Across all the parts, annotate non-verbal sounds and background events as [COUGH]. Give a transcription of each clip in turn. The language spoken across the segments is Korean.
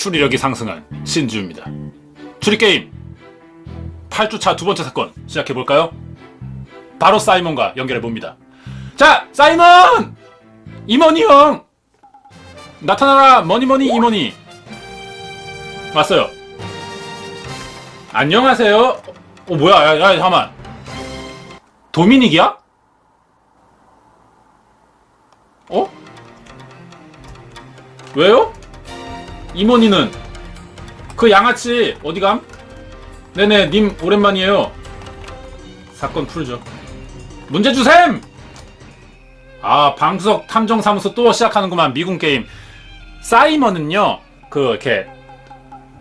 추리력이 상승한 신주입니다. 추리 게임 8주차 두 번째 사건 시작해 볼까요? 바로 사이먼과 연결해 봅니다. 자, 사이먼! 이머니 형! 나타나라 머니머니 이머니 왔어요. 안녕하세요. 어 뭐야? 야, 야 잠깐만. 도미닉이야? 어? 왜요? 이모니는 그 양아치 어디 감? 네네 님 오랜만이에요. 사건 풀죠. 문제 주셈! 아 방구석 탐정사무소 또 시작하는구만 미군 게임. 사이먼은요 그 이렇게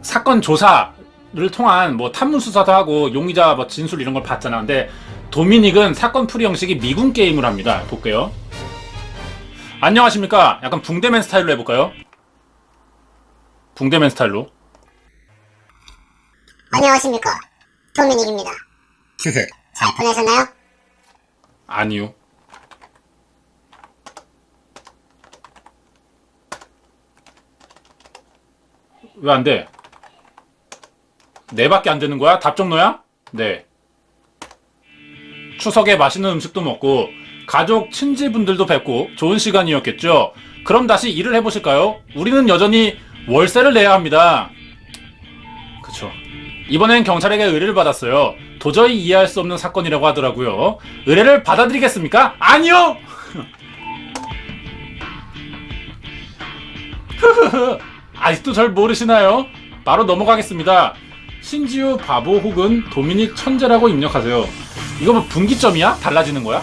사건 조사를 통한 뭐 탐문 수사도 하고 용의자 뭐 진술 이런 걸 봤잖아 근데 도미닉은 사건 풀이 형식이 미군 게임을 합니다. 볼게요. 안녕하십니까? 약간 붕대맨 스타일로 해볼까요? 붕대맨 스타일로 안녕하십니까. 도미닉입니다. 잘 보내셨나요? 아니요. 왜 안 돼? 네밖에 안 되는 거야? 답정너야? 네. 추석에 맛있는 음식도 먹고 가족 친지분들도 뵙고 좋은 시간이었겠죠. 그럼 다시 일을 해보실까요? 우리는 여전히 월세를 내야 합니다. 그쵸. 이번엔 경찰에게 의뢰를 받았어요. 도저히 이해할 수 없는 사건이라고 하더라고요. 의뢰를 받아들이겠습니까? 아니요! [LAUGHS] 아직도 절 모르시나요? 바로 넘어가겠습니다. 신지우 바보 혹은 도미닉 천재라고 입력하세요. 이거 뭐 분기점이야? 달라지는 거야?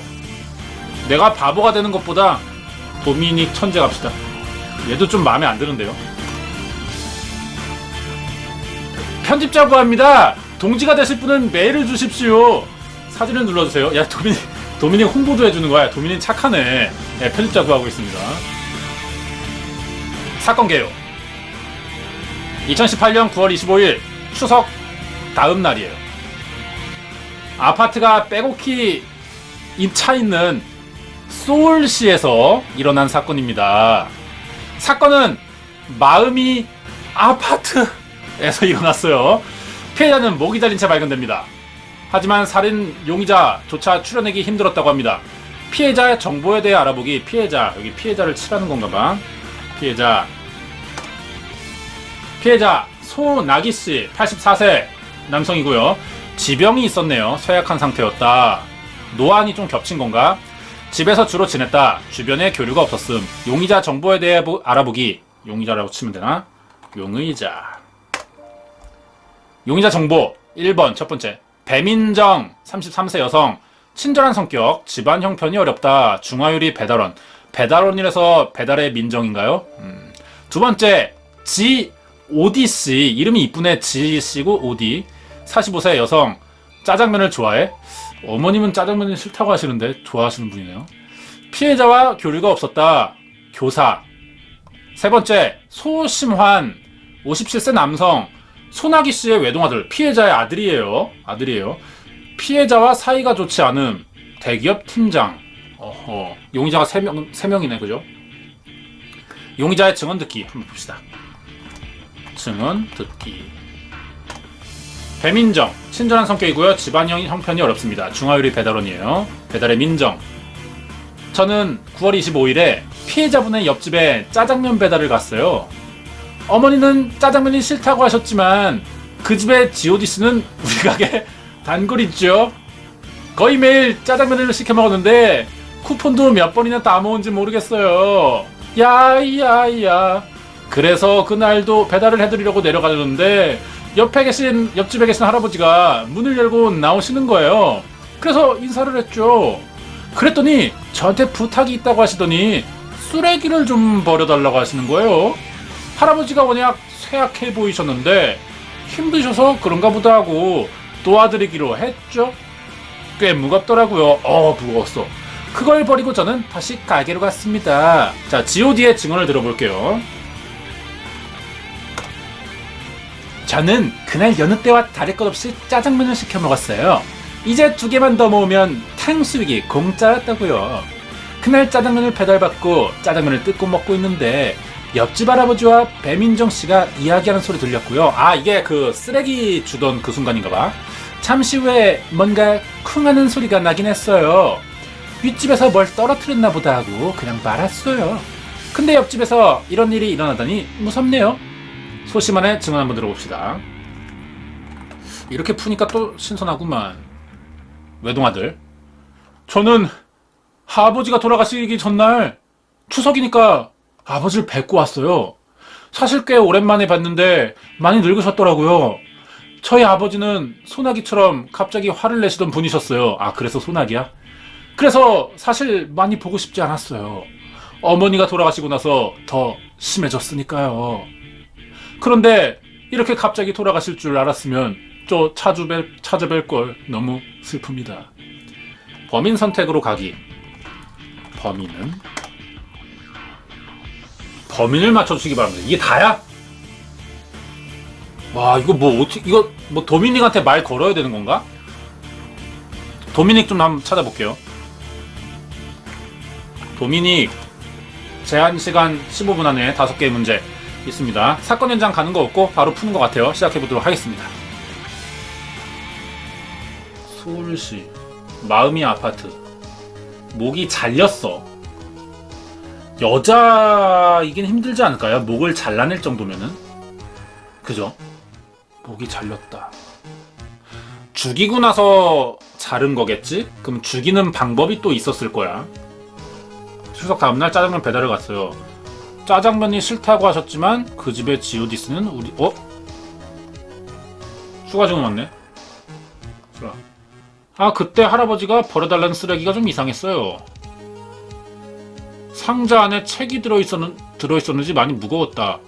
내가 바보가 되는 것보다 도미닉 천재 갑시다. 얘도 좀 마음에 안 드는데요. 편집자 구합니다. 동지가 되실 분은 메일을 주십시오. 사진을 눌러주세요. 야 도미닉 도미닉 홍보도 해주는 거야. 도미닉 착하네. 네, 편집자 구하고 있습니다. 사건 개요. 2018년 9월 25일 추석 다음 날이에요. 아파트가 빼곡히 차 있는 소울시에서 일어난 사건입니다. 사건은 마음이 아파트 에서 일어났어요. 피해자는 목이 잘린 채 발견됩니다. 하지만 살인 용의자조차 추려내기 힘들었다고 합니다. 피해자의 정보에 대해 알아보기 피해자 여기 피해자를 칠하는 건가 봐. 피해자 피해자 소나기 씨 84세 남성이고요. 지병이 있었네요. 쇠약한 상태였다. 노안이 좀 겹친 건가? 집에서 주로 지냈다. 주변에 교류가 없었음. 용의자 정보에 대해 보- 알아보기. 용의자라고 치면 되나? 용의자. 용의자 정보 1번 첫 번째. 배민정 33세 여성. 친절한 성격. 집안 형편이 어렵다. 중화요리 배달원. 배달원이라서 배달의 민정인가요? 음. 두 번째. 지 오디 씨. 이름이 이쁘네. 지 씨고 오디. 45세 여성. 짜장면을 좋아해? 어머님은 짜장면이 싫다고 하시는데 좋아하시는 분이네요. 피해자와 교류가 없었다. 교사. 세 번째, 소심환. 57세 남성. 소나기 씨의 외동아들. 피해자의 아들이에요. 아들이에요. 피해자와 사이가 좋지 않음. 대기업 팀장. 어허. 용의자가 3명, 3명이네, 그죠? 용의자의 증언 듣기. 한번 봅시다. 증언 듣기. 배민정. 친절한 성격이고요. 집안형 형편이 어렵습니다. 중화요리 배달원이에요. 배달의 민정. 저는 9월 25일에 피해자분의 옆집에 짜장면 배달을 갔어요. 어머니는 짜장면이 싫다고 하셨지만 그 집의 지오디 씨는 우리 가게 단골 있죠. 거의 매일 짜장면을 시켜 먹었는데 쿠폰도 몇 번이나 따먹은지 모르겠어요. 야야야. 그래서 그날도 배달을 해드리려고 내려가려는데 옆에 계신 옆집에 계신 할아버지가 문을 열고 나오시는 거예요. 그래서 인사를 했죠. 그랬더니 저한테 부탁이 있다고 하시더니 쓰레기를 좀 버려달라고 하시는 거예요. 할아버지가 워낙 쇠약해 보이셨는데 힘드셔서 그런가 보다 하고 도와드리기로 했죠. 꽤 무겁더라고요. 어, 무거웠어. 그걸 버리고 저는 다시 가게로 갔습니다. 자, GOD의 증언을 들어볼게요. 저는 그날 여느 때와 다를 것 없이 짜장면을 시켜 먹었어요. 이제 두 개만 더 모으면 탕수육이 공짜였다고요. 그날 짜장면을 배달받고 짜장면을 뜯고 먹고 있는데 옆집 할아버지와 배민정 씨가 이야기하는 소리 들렸고요. 아 이게 그 쓰레기 주던 그 순간인가 봐. 잠시 후에 뭔가 쿵하는 소리가 나긴 했어요. 윗집에서 뭘 떨어뜨렸나 보다 하고 그냥 말았어요. 근데 옆집에서 이런 일이 일어나다니 무섭네요. 소심한의 증언 한번 들어봅시다. 이렇게 푸니까 또 신선하구만. 외동아들. 저는 아버지가 돌아가시기 전날 추석이니까 아버지를 뵙고 왔어요. 사실 꽤 오랜만에 봤는데 많이 늙으셨더라고요. 저희 아버지는 소나기처럼 갑자기 화를 내시던 분이셨어요. 아, 그래서 소나기야? 그래서 사실 많이 보고 싶지 않았어요. 어머니가 돌아가시고 나서 더 심해졌으니까요. 그런데 이렇게 갑자기 돌아가실 줄 알았으면 저 찾아뵐, 찾아뵐 걸 너무 슬픕니다. 범인 선택으로 가기. 범인은 범인을 맞춰주시기 바랍니다. 이게 다야? 와 이거 뭐 어떻게 이거 뭐 도미닉한테 말 걸어야 되는 건가? 도미닉 좀 한번 찾아볼게요. 도미닉 제한 시간 15분 안에 5개의 문제 있습니다. 사건 현장 가는 거 없고 바로 푸는 것 같아요. 시작해 보도록 하겠습니다. 서울시 마음이 아파트 목이 잘렸어. 여자이긴 힘들지 않을까요? 목을 잘라낼 정도면은 그죠? 목이 잘렸다. 죽이고 나서 자른 거겠지? 그럼 죽이는 방법이 또 있었을 거야. 추석 다음날 짜장면 배달을 갔어요. 짜장면이 싫다고 하셨지만 그 집의 지오디스는 우리 어? 추가 증언 왔네. 아 그때 할아버지가 버려달라는 쓰레기가 좀 이상했어요. 상자 안에 책이 들어있었는, 들어있었는지 많이 무거웠다.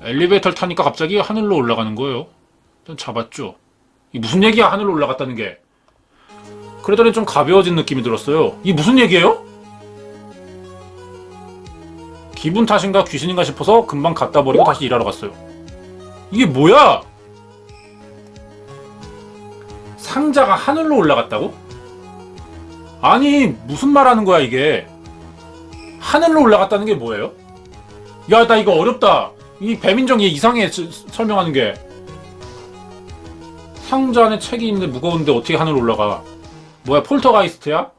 엘리베이터를 타니까 갑자기 하늘로 올라가는 거예요. 일단 잡았죠. 이 무슨 얘기야 하늘로 올라갔다는 게. 그러더니 좀 가벼워진 느낌이 들었어요. 이 무슨 얘기예요? 기분 탓인가 귀신인가 싶어서 금방 갖다 버리고 다시 일하러 갔어요. 이게 뭐야? 상자가 하늘로 올라갔다고? 아니 무슨 말 하는 거야 이게? 하늘로 올라갔다는 게 뭐예요? 야, 나 이거 어렵다. 이 배민정 얘 이상해 스- 설명하는 게. 상자 안에 책이 있는데 무거운데 어떻게 하늘로 올라가? 뭐야, 폴터가이스트야?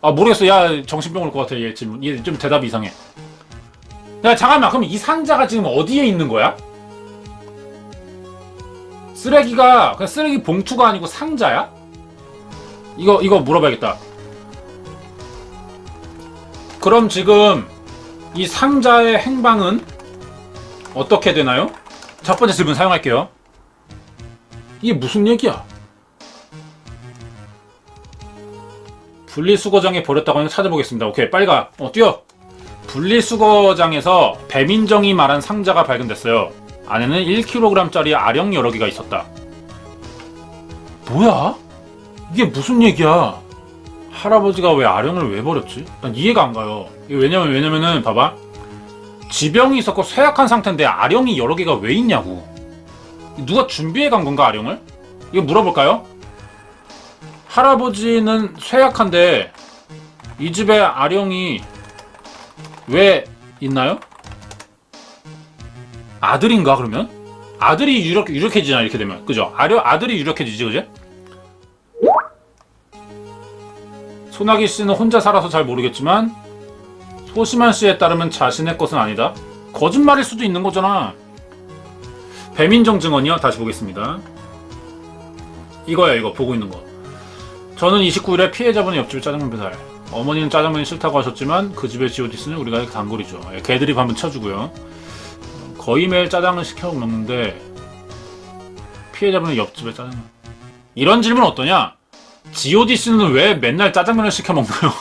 아, 모르겠어. 야, 정신병 올 것 같아, 얘 지금. 얘 좀 대답이 이상해. 야, 잠깐만. 그럼 이 상자가 지금 어디에 있는 거야? 쓰레기가, 그냥 쓰레기 봉투가 아니고 상자야? 이거, 이거 물어봐야겠다. 그럼 지금 이 상자의 행방은 어떻게 되나요? 첫 번째 질문 사용할게요. 이게 무슨 얘기야? 분리수거장에 버렸다고 하니 찾아보겠습니다. 오케이, 빨리 가. 어, 뛰어. 분리수거장에서 배민정이 말한 상자가 발견됐어요. 안에는 1kg짜리 아령 여러 개가 있었다. 뭐야? 이게 무슨 얘기야? 할아버지가 왜 아령을 왜 버렸지? 난 이해가 안 가요. 이게 왜냐면 왜냐면은 봐봐. 지병이 있었고 쇠약한 상태인데 아령이 여러 개가 왜 있냐고. 누가 준비해 간 건가 아령을? 이거 물어볼까요? 할아버지는 쇠약한데 이 집에 아령이 왜 있나요? 아들인가 그러면? 아들이 유력 유력해지나 이렇게 되면 그죠? 아령 아들이 유력해지지 그제? 소나기 씨는 혼자 살아서 잘 모르겠지만 소심한 씨에 따르면 자신의 것은 아니다. 거짓말일 수도 있는 거잖아. 배민정 증언이요. 다시 보겠습니다. 이거야 이거 보고 있는 거. 저는 29일에 피해자분의 옆집 짜장면 배달. 어머니는 짜장면이 싫다고 하셨지만 그 집의 지오디스는 우리가 단골이죠. 예, 개드립 한번 쳐주고요. 거의 매일 짜장을 시켜 먹는데 피해자분의 옆집에 짜장면. 이런 질문 어떠냐? G.O.D 씨는 왜 맨날 짜장면을 시켜 먹나요?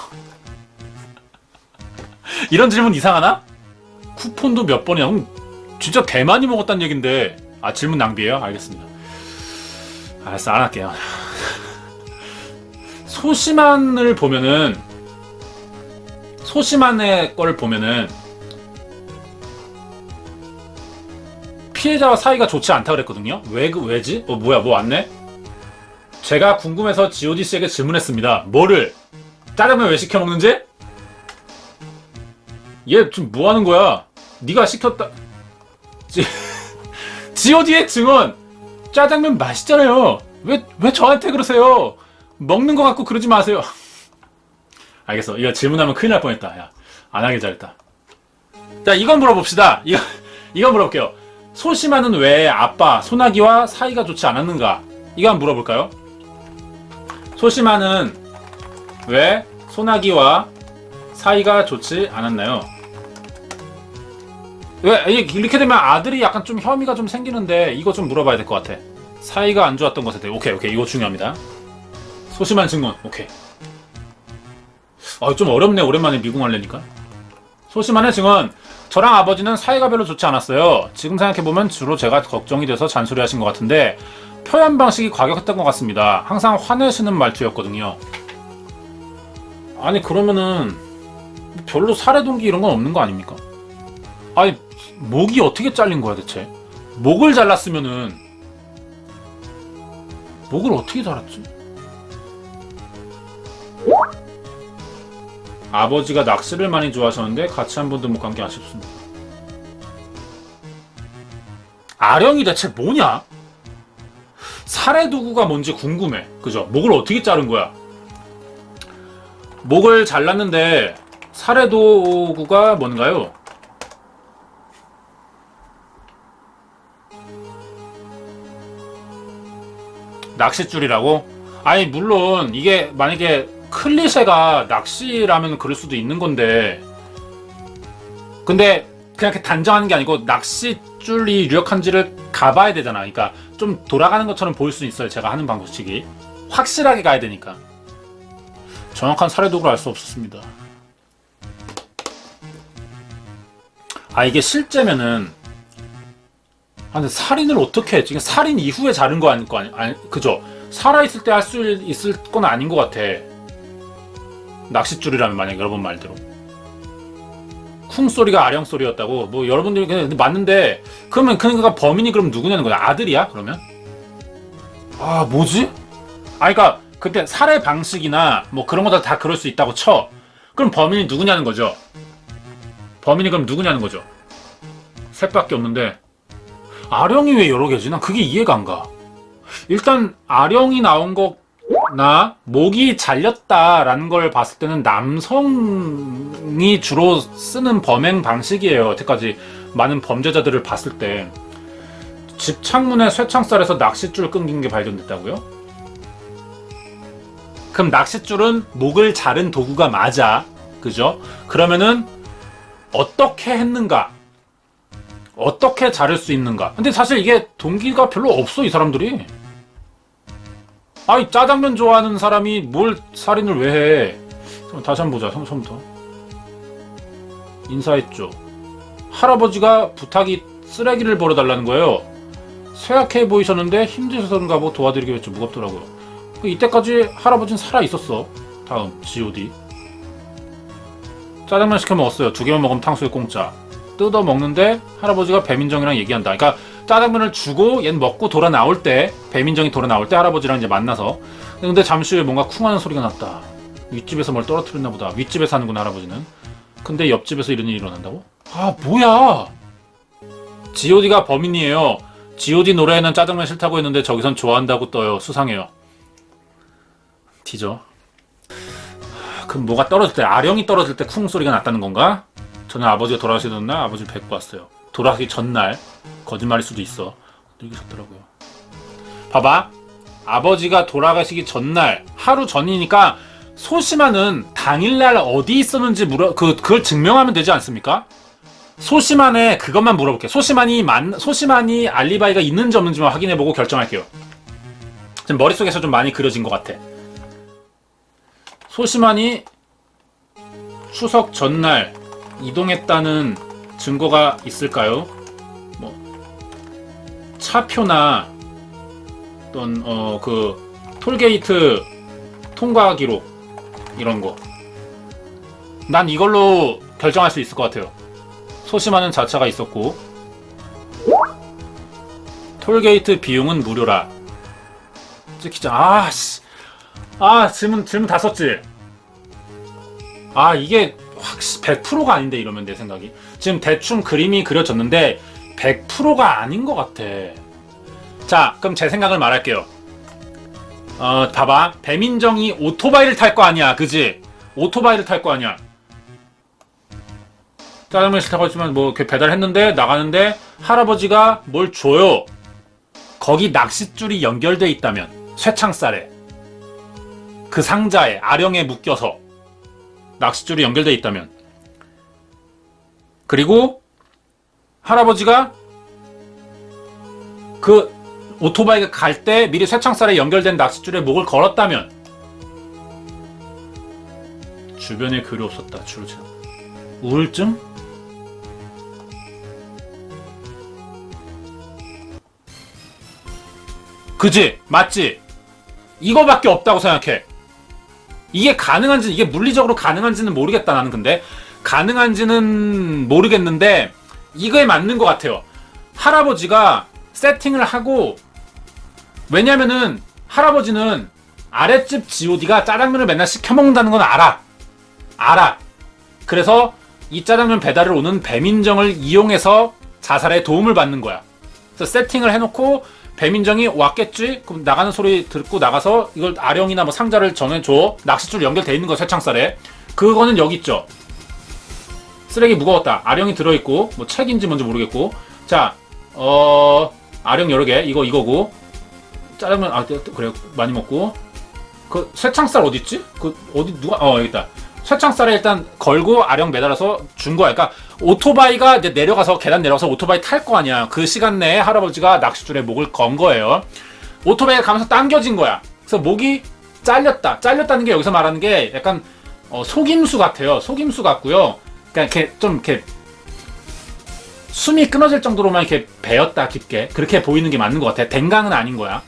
[LAUGHS] 이런 질문 이상하나? 쿠폰도 몇 번이야? 그럼 진짜 개 많이 먹었다는 얘긴데 아 질문 낭비예요? 알겠습니다. 알았어 안 할게요. [LAUGHS] 소심한을 보면은 소심한의 걸 보면은 피해자와 사이가 좋지 않다 그랬거든요. 왜그 왜지? 어 뭐야 뭐 왔네? 제가 궁금해서 G.O.D 씨에게 질문했습니다. 뭐를? 짜장면 왜 시켜 먹는지? 얘 지금 뭐 하는 거야? 네가 시켰다. 지, [LAUGHS] G.O.D의 증언 짜장면 맛있잖아요. 왜 왜 저한테 그러세요? 먹는 거 갖고 그러지 마세요. [LAUGHS] 알겠어. 이거 질문하면 큰일 날 뻔했다. 야, 안 하길 잘했다. 자, 이건 물어봅시다. 이거 [LAUGHS] 이건 물어볼게요. 소심하는 왜 아빠 소나기와 사이가 좋지 않았는가? 이거 한번 물어볼까요? 소심하는 왜 소나기와 사이가 좋지 않았나요? 왜 이- 이렇게 되면 아들이 약간 좀 혐의가 좀 생기는데 이거 좀 물어봐야 될 것 같아. 사이가 안 좋았던 것에 대해 오케이 오케이 이거 중요합니다. 소심한 증언 오케이. 아좀 어렵네 오랜만에 미국 할래니까. 소심한의 증언 저랑 아버지는 사이가 별로 좋지 않았어요. 지금 생각해보면 주로 제가 걱정이 돼서 잔소리 하신 것 같은데 표현 방식이 과격했던 것 같습니다. 항상 화내시는 말투였거든요. 아니 그러면은 별로 살해 동기 이런 건 없는 거 아닙니까? 아니 목이 어떻게 잘린 거야 대체? 목을 잘랐으면은 목을 어떻게 잘랐지? 아버지가 낚시를 많이 좋아하셨는데 같이 한 번도 못 간 게 아쉽습니다. 아령이 대체 뭐냐? 살해 도구가 뭔지 궁금해. 그죠? 목을 어떻게 자른 거야? 목을 잘랐는데 살해 도구가 뭔가요? 낚싯줄이라고? 아니 물론 이게 만약에 클리셰가 낚시라면 그럴 수도 있는 건데 근데 그냥 이렇게 단정하는 게 아니고 낚 싯줄이 유력한지를 가봐야 되잖아 그러니까 좀 돌아가는 것처럼 보일 수 있어요 제가 하는 방식이 확실하게 가야 되니까 정확한 살해 도구를 알 수 없었습니다 아 이게 실제면은 아 근데 살인을 어떻게 했지? 살인 이후에 자른 거 아닐 거 아니, 아니 그죠? 살아 있을 때 할 수 있을 건 아닌 것 같아. 낚싯줄이라면 만약 여러분 말대로. 쿵 소리가 아령 소리였다고. 뭐 여러분들이 그냥 맞는데 그러면 그러니까 범인이 그럼 누구냐는 거야? 아들이야? 그러면? 아 뭐지? 아 그러니까 그때 살해 방식이나 뭐 그런 거다 다 그럴 수 있다고 쳐. 그럼 범인이 누구냐는 거죠? 범인이 그럼 누구냐는 거죠? 셋밖에 없는데 아령이 왜 여러 개지? 난 그게 이해가 안 가. 일단 아령이 나온 거 나 목이 잘렸다라는 걸 봤을 때는 남성이 주로 쓰는 범행 방식이에요. 여태까지 많은 범죄자들을 봤을 때. 집 창문에 쇠창살에서 낚싯줄 끊긴 게 발견됐다고요? 그럼 낚싯줄은 목을 자른 도구가 맞아. 그죠? 그러면은 어떻게 했는가? 어떻게 자를 수 있는가? 근데 사실 이게 동기가 별로 없어 이 사람들이. 아니 짜장면 좋아하는 사람이 뭘 살인을 왜 해? 잠깐만, 다시 한번 보자. 처음- 처음부터. 인사했죠. 할아버지가 부탁이 쓰레기를 버려달라는 거예요. 쇠약해 보이셨는데 힘드셔서인가 뭐 도와드리기로 했죠. 무겁더라고요. 그 이때까지 할아버지는 살아 있었어. 다음 G.O.D. 짜장면 시켜 먹었어요. 두 개만 먹으면 탕수육 공짜. 뜯어 먹는데 할아버지가 배민정이랑 얘기한다. 그러니까 짜장면을 주고 얘는 먹고 돌아 나올 때 배민정이 돌아 나올 때 할아버지랑 이제 만나서 근데 잠시 후에 뭔가 쿵하는 소리가 났다. 윗집에서 뭘 떨어뜨렸나 보다. 윗집에 사는구나 할아버지는. 근데 옆집에서 이런 일이 일어난다고? 아 뭐야? G.O.D가 범인이에요. G.O.D 노래에는 짜장면 싫다고 했는데 저기선 좋아한다고 떠요. 수상해요. 티저. 그럼 뭐가 떨어질 때 아령이 떨어질 때 쿵 소리가 났다는 건가? 저는 아버지가 돌아가시던 날 아버지를 뵙고 왔어요. 돌아가기 전날 거짓말일 수도 있어. 늙으셨더라고요. 봐봐. 아버지가 돌아가시기 전날 하루 전이니까 소심한은 당일날 어디 있었는지 물어 그 그걸 증명하면 되지 않습니까? 소심한에 그것만 물어볼게. 소심한이 만 소심한이 알리바이가 있는지 없는지만 확인해보고 결정할게요. 지금 머릿속에서 좀 많이 그려진 것 같아. 소심한이 추석 전날 이동했다는 증거가 있을까요? 뭐 차표나 어떤 어 그 톨게이트 통과 기록 이런 거. 난 이걸로 결정할 수 있을 것 같아요. 소심하는 자차가 있었고 톨게이트 비용은 무료라. 찍히자. 아 씨. 아 질문 질문 다 썼지. 아 이게 확실 100%가 아닌데 이러면 내 생각이 지금 대충 그림이 그려졌는데 100%가 아닌 것 같아. 자, 그럼 제 생각을 말할게요. 어, 봐봐. 배민정이 오토바이를 탈 거 아니야, 그지? 오토바이를 탈 거 아니야. 짜장면 싫다고 했지만 뭐 이렇게 배달했는데 나가는데 할아버지가 뭘 줘요. 거기 낚싯줄이 연결돼 있다면 쇠창살에 그 상자에 아령에 묶여서 낚싯줄이 연결돼 있다면. 그리고 할아버지가 그 오토바이가 갈 때 미리 쇠창살에 연결된 낚싯줄에 목을 걸었다면 주변에 글이 없었다 주로 제 우울증? 그지? 맞지? 이거밖에 없다고 생각해 이게 가능한지 이게 물리적으로 가능한지는 모르겠다 나는 근데. 가능한지는 모르겠는데 이거에 맞는 것 같아요. 할아버지가 세팅을 하고 왜냐면은 할아버지는 아랫집 god가 짜장면을 맨날 시켜 먹는다는 건 알아. 알아. 그래서 이 짜장면 배달을 오는 배민정을 이용해서 자살에 도움을 받는 거야. 그래서 세팅을 해놓고 배민정이 왔겠지? 그럼 나가는 소리 듣고 나가서 이걸 아령이나 뭐 상자를 전해줘. 낚싯줄 연결돼 있는 거 쇠창살에. 그거는 여기 있죠. 쓰레기 무거웠다. 아령이 들어있고, 뭐 책인지 뭔지 모르겠고. 자, 어, 아령 여러 개. 이거, 이거고. 짜장면, 아, 그래. 많이 먹고. 그 쇠창살 어딨지? 그, 어디, 누가, 어, 여기 있다. 쇠창살에 일단 걸고 아령 매달아서 준 거야. 그러니까 오토바이가 이제 내려가서 계단 내려가서 오토바이 탈 거 아니야. 그 시간 내에 할아버지가 낚싯줄에 목을 건 거예요. 오토바이가 가면서 당겨진 거야. 그래서 목이 잘렸다. 잘렸다는 게 여기서 말하는 게 약간 어, 속임수 같아요. 속임수 같고요. 그러니까 이렇게 좀 이렇게 숨이 끊어질 정도로만 이렇게 베었다 깊게 그렇게 보이는 게 맞는 것 같아. 댕강은 아닌 거야.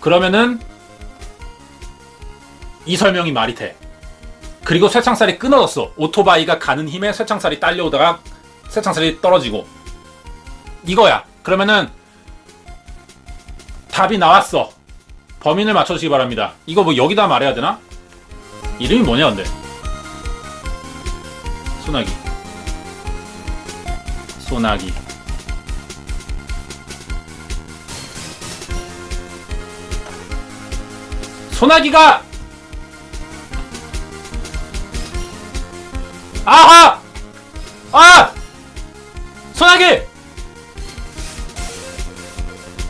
그러면은 이 설명이 말이 돼. 그리고 쇠창살이 끊어졌어. 오토바이가 가는 힘에 쇠창살이 딸려오다가 쇠창살이 떨어지고. 이거야. 그러면은 답이 나왔어. 범인을 맞춰주시기 바랍니다. 이거 뭐 여기다 말해야 되나? 이름이 뭐냐 근데? 소나기. 소나기. 소나기가 아하! 아! 소나기!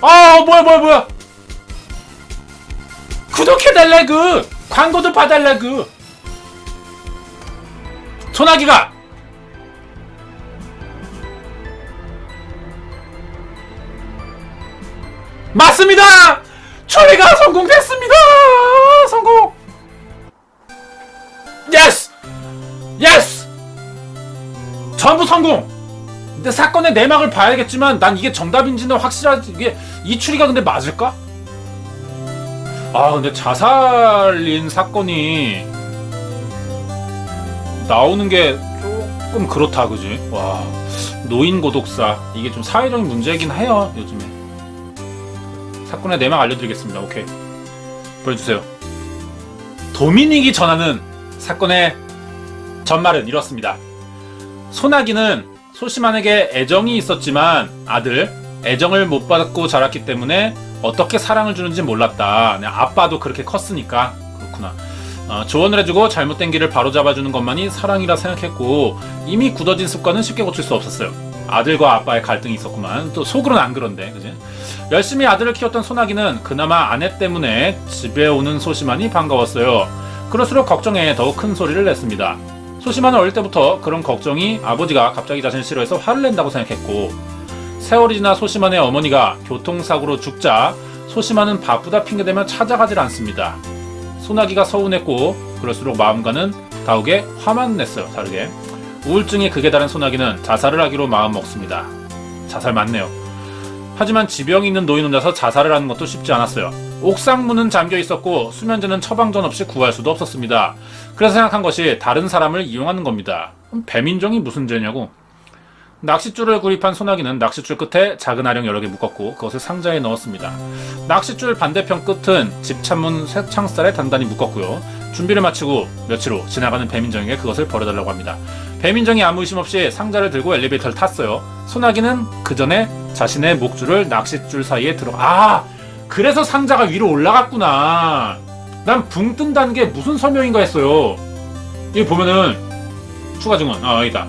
아, 뭐야, 뭐야, 뭐야! 구독해달라, 그! 광고도 봐달라, 그! 소나기가! 맞습니다! 추리가 성공됐습니다! 전부 성공! 근데 사건의 내막을 봐야겠지만 난 이게 정답인지는 확실하지 이게 이 추리가 근데 맞을까? 아 근데 자살인 사건이 나오는 게 조금 그렇다 그지? 와 노인 고독사 이게 좀 사회적인 문제이긴 해요 요즘에 사건의 내막 알려드리겠습니다 오케이 보여주세요 도미닉이 전하는 사건의 전말은 이렇습니다. 소나기는 소심한에게 애정이 있었지만 아들 애정을 못 받고 자랐기 때문에 어떻게 사랑을 주는지 몰랐다. 그냥 아빠도 그렇게 컸으니까 그렇구나. 어, 조언을 해주고 잘못된 길을 바로잡아주는 것만이 사랑이라 생각했고 이미 굳어진 습관은 쉽게 고칠 수 없었어요. 아들과 아빠의 갈등이 있었구만. 또 속으로는 안 그런데, 그지? 열심히 아들을 키웠던 소나기는 그나마 아내 때문에 집에 오는 소심한이 반가웠어요. 그럴수록 걱정에 더욱 큰 소리를 냈습니다. 소심한은 어릴 때부터 그런 걱정이 아버지가 갑자기 자신을 싫어해서 화를 낸다고 생각했고 세월이 지나 소심한의 어머니가 교통사고로 죽자 소심한은 바쁘다 핑계대며 찾아가질 않습니다. 소나기가 서운했고 그럴수록 마음과는 다우게 화만 냈어요. 다르게 우울증이 극에 달한 소나기는 자살을 하기로 마음먹습니다. 자살 맞네요. 하지만 지병이 있는 노인 혼자서 자살을 하는 것도 쉽지 않았어요. 옥상 문은 잠겨 있었고 수면제는 처방전 없이 구할 수도 없었습니다. 그래서 생각한 것이 다른 사람을 이용하는 겁니다. 배민정이 무슨 죄냐고? 낚싯줄을 구입한 소나기는 낚싯줄 끝에 작은 아령 여러 개 묶었고 그것을 상자에 넣었습니다. 낚싯줄 반대편 끝은 집 창문 쇠창살에 단단히 묶었고요. 준비를 마치고 며칠 후 지나가는 배민정에게 그것을 버려달라고 합니다. 배민정이 아무 의심 없이 상자를 들고 엘리베이터를 탔어요. 소나기는 그 전에 자신의 목줄을 낚싯줄 사이에 들어 아 그래서 상자가 위로 올라갔구나. 난 붕 뜬다는 게 무슨 설명인가 했어요. 여기 보면은 추가 증언 아 여기다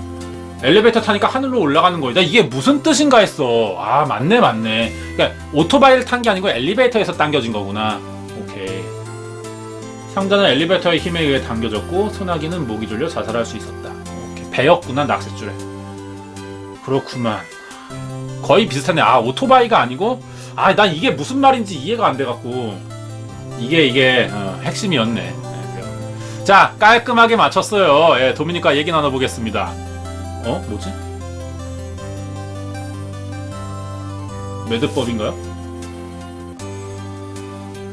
엘리베이터 타니까 하늘로 올라가는 거이다. 이게 무슨 뜻인가 했어. 아 맞네 맞네. 그러니까 오토바이를 탄 게 아니고 엘리베이터에서 당겨진 거구나. 오케이. 상자는 엘리베이터의 힘에 의해 당겨졌고 소나기는 목이 졸려 자살할 수 있었다. 오케이. 배였구나 낚싯줄에. 그렇구만. 거의 비슷하네. 아 오토바이가 아니고 아 난 이게 무슨 말인지 이해가 안 돼갖고 이게 이게 어, 핵심이었네. 네. 자 깔끔하게 맞췄어요. 예, 도미니카 얘기 나눠보겠습니다. 어 뭐지? 매듭법인가요?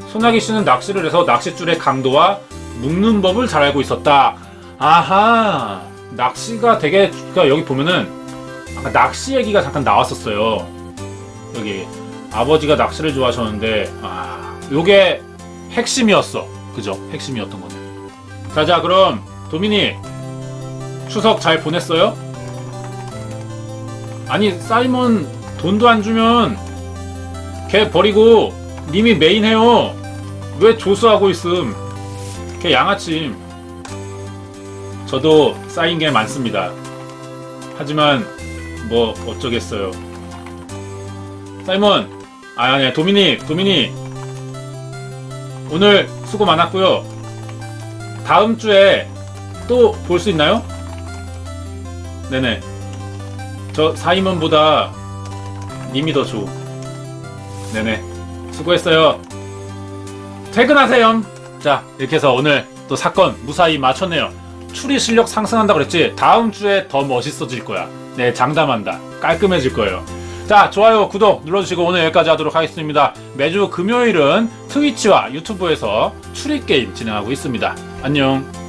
소나기 씨는 낚시를 해서 낚싯줄의 강도와 묶는 법을 잘 알고 있었다. 아하, 낚시가 되게 그러니까 여기 보면은 아까 낚시 얘기가 잠깐 나왔었어요. 여기 아버지가 낚시를 좋아하셨는데 아, 요게 핵심이었어. 그죠? 핵심이었던 거네. 자, 자, 그럼 도미니 추석 잘 보냈어요? 아니 사이먼 돈도 안 주면 걔 버리고 님이 메인 해요. 왜 조수하고 있음? 걔 양아침. 저도 쌓인 게 많습니다. 하지만 뭐 어쩌겠어요. 사이먼, 아 아니야 도미닉, 도미닉. 오늘 수고 많았고요. 다음 주에 또 볼 수 있나요? 네네. 저 사이먼보다 님이 더 좋. 네네. 수고했어요. 퇴근하세요. 자, 이렇게 해서 오늘 또 사건 무사히 마쳤네요. 추리 실력 상승한다 그랬지? 다음 주에 더 멋있어질 거야. 네, 장담한다. 깔끔해질 거예요. 자, 좋아요, 구독 눌러주시고 오늘 여기까지 하도록 하겠습니다. 매주 금요일은 트위치와 유튜브에서 추리 게임 진행하고 있습니다. 안녕.